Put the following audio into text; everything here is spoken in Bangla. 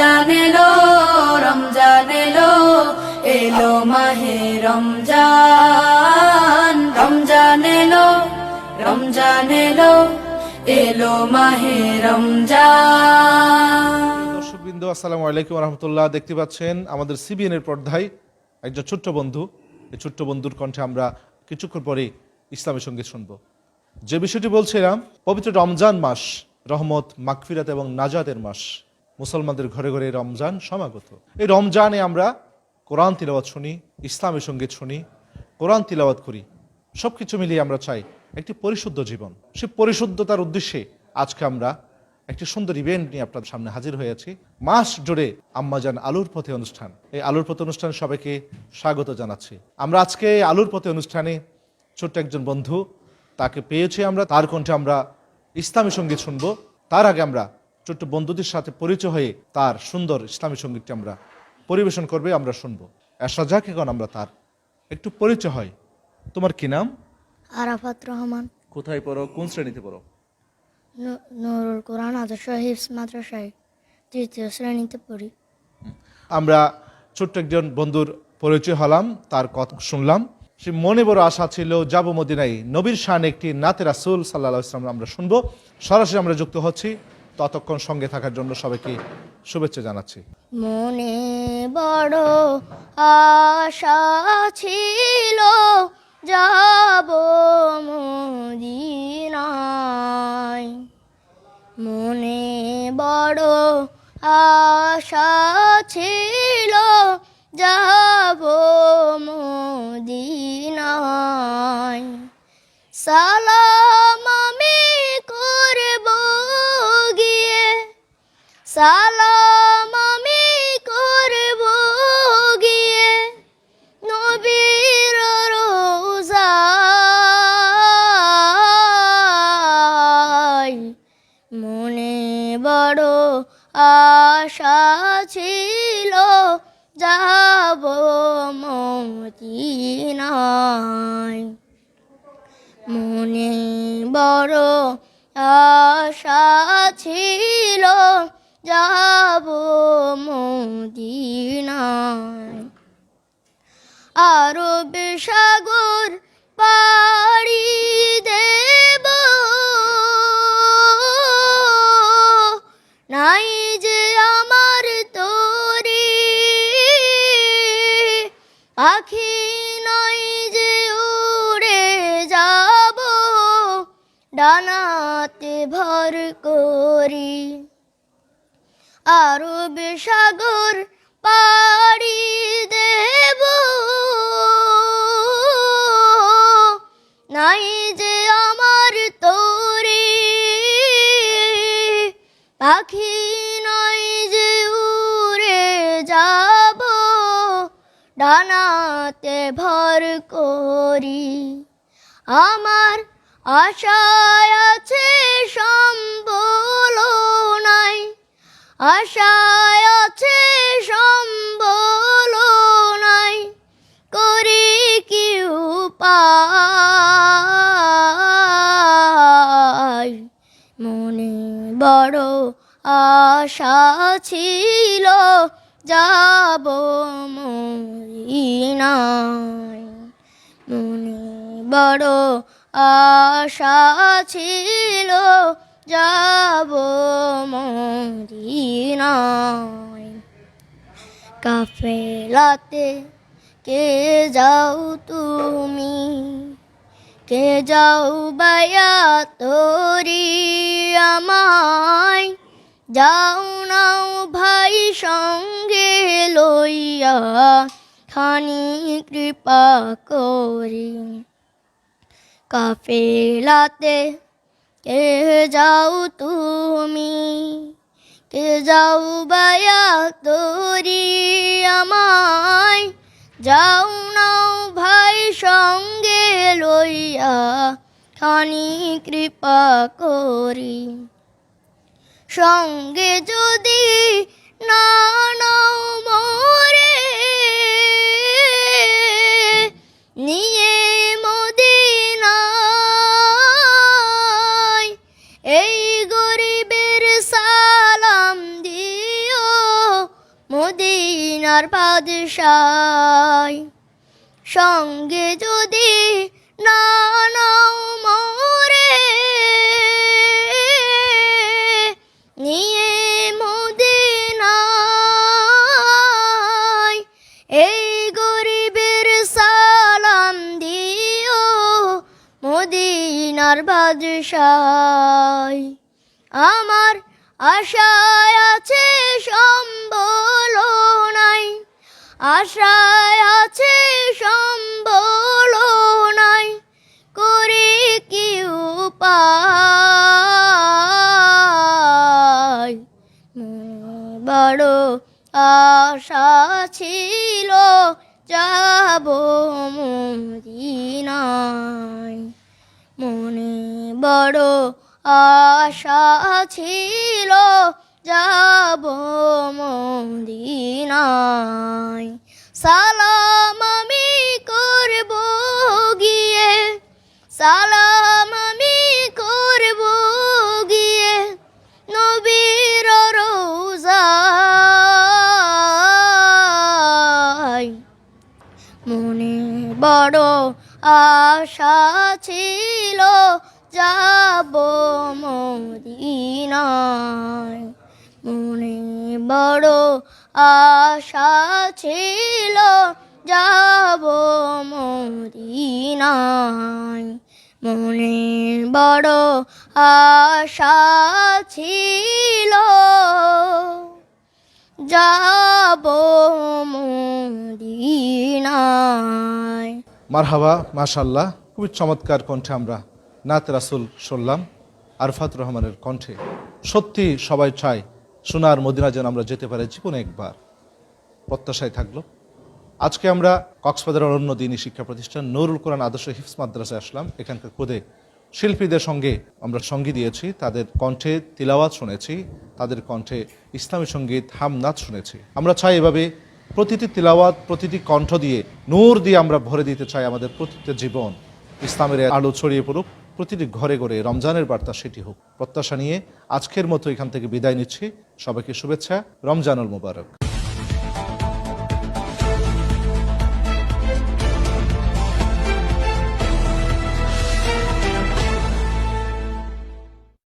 রমজান এলো রমজান এলো এলো মাহে রমজান। রমজান এলো রমজান এলো এলো মাহে রমজান। দর্শকবৃন্দ, আসসালামু আলাইকুম রহমতুল্লাহ। দেখতে পাচ্ছেন আমাদের সিবিএন এর পর্দায় একজন ছোট্ট বন্ধু। এই ছোট্ট বন্ধুর কণ্ঠে আমরা কিছুক্ষণ পরে ইসলামী সংগীত শুনব। যে বিষয়টি বলছিলাম, পবিত্র রমজান মাস, রহমত, মাগফিরাত এবং নাজাতের মাস। মুসলমানদের ঘরে ঘরে রমজান সমাগত। এই রমজানে আমরা কোরআন তিলাওয়াত শুনি, ইসলামের সংগীত শুনি, কোরআন তিলাওয়াত করি সব কিছু মিলিয়ে আমরা চাই একটি পরিশুদ্ধ জীবন। সে পরিশুদ্ধতার উদ্দেশ্যে আজকে আমরা একটি সুন্দর ইভেন্ট নিয়ে আপনার সামনে হাজির হয়েছি মাস জুড়ে আম্মাজান আলুর পথে অনুষ্ঠান। এই আলুর পথে অনুষ্ঠান সবাইকে স্বাগত জানাচ্ছি। আমরা আজকে আলুর পথে অনুষ্ঠানে ছোট্ট একজন বন্ধু, তাকে পেয়েছি আমরা, তার কণ্ঠে আমরা ইসলামী সংগীত শুনব। তার আগে আমরা ছোট্ট বন্ধুদের সাথে পরিচয় হয়ে তার সুন্দর ইসলামী সঙ্গীতটি আমরা পরিবেশন করবে আমরা শুনব। এসাজাকে এখন আমরা তার একটু পরিচয় হয়। তোমার কি নাম? আরাফাত রহমান। কোথায় পড়ো? কোন শ্রেণীতে পড়ো? নু- নুরুল কোরআন আদর্শ হিফস মাদ্রাসায় তৃতীয় শ্রেণীতে পড়ি। আমরা ছোট্ট একজন বন্ধুর পরিচয় হলাম তার কথা শুনলাম। সে মনে বড় আশা ছিল যাব মদিনাই নবীর শান একটি নাতে রাসুল সাল্লাহ ইসলাম আমরা শুনব। সরাসরি আমরা যুক্ত হচ্ছি ততক্ষণ সঙ্গে থাকার জন্য সবাইকে শুভেচ্ছা জানাচ্ছি। মনে বড় আশা ছিল, যাব মদিনায়। মনে বড় আশা ছিল, যাব মদিনায়। সালাম সালাম আমি করব গিয়ে নবীর রোজায় মনে বড় আশা ছিল, যাব মদিনায়। মনে বড় আশা ছিল যাব মদিনায়। আরব সাগর পাড়ি দেব। নাই যে আমার তোরি। পাখি নাই যে উড়ে যাব। ডানাতে ভর করি। আরব সাগর পাড়ি দেব। নাই যে আমার তোরে, পাখি নাই যে উড়ে যাব। ডানাতে ভর করি, আমার আশায় আছে সম্বল আশায় আছে সম্বল নাই, করি কি উপায়? মনে বড় আশা ছিল, যাব মদিনায়। মনে বড় আশা ছিল যাব মদিনায়। কাফেলাতে কে যাও তুমি? কে যাও বায়া তোরি আমায়? যাও নাও ভাই সঙ্গে লইয়া, খানি কৃপা করি। কাফেলাতে কে যাও তুমি? কে যাও বায়া তোরি আমায়? যাও নাও ভাই সঙ্গে লইয়া, খানি কৃপা করি। সঙ্গে যদি না নাও মোরে বাদশাই। সঙ্গে যদি না নাও মোরে, নিয়ে মদিনায় এই গরিবের সালাম দিও মদিনার বাদশাই। আমার আশায় আছে সম্বল আশায় আছে, সম্বল নাই, করে কি উপায় বড় আশা ছিল, যাব মদিনায়। মনে বড় আশা ছিল, যাব মদিনায়। সালাম আমি করব গিয়ে। সালাম আমি করব গিয়ে নবীর রোজায়। মনে বড় আশা ছিল, যাব মদিনায়। মনে বড় আশা ছিল, যাব মদিনায়। মনে বড় আশা ছিল, যাব মদিনায়। মারহাবা মাশাল্লাহ খুবই চমৎকার কণ্ঠে আমরা নাত রাসুল শুনলাম, আরফাত রহমানের কণ্ঠে। সত্যি সবাই চায় সোনার মদিনা যেন আমরা যেতে পারি, জীবনে একবার প্রত্যাশায় থাকল। আজকে আমরা কক্সবাজারের অন্য দিনই শিক্ষা প্রতিষ্ঠান নুরুল কোরআন আদর্শ হিফস মাদ্রাসায় আসলাম। এখানকার খুদে শিল্পীদের সঙ্গে আমরা সঙ্গী দিয়েছি, তাদের কণ্ঠে তিলাওয়াত শুনেছি, তাদের কণ্ঠে ইসলামী সংগীত হামনাথ শুনেছি। আমরা চাই এভাবে প্রতিটি তিলাওয়াত, প্রতিটি কণ্ঠ দিয়ে নূর দিয়ে আমরা ভরে দিতে চাই আমাদের প্রতিটি জীবন। ইসলামের আলো ছড়িয়ে পড়ুক। প্রতিটি ঘরে ঘরে রমজানের বার্তা সেটি হোক। প্রত্যাশা নিয়ে আজকের মতো এখান থেকে বিদায় নিচ্ছি। সবাইকে শুভেচ্ছা। রমজানুল মুবারক।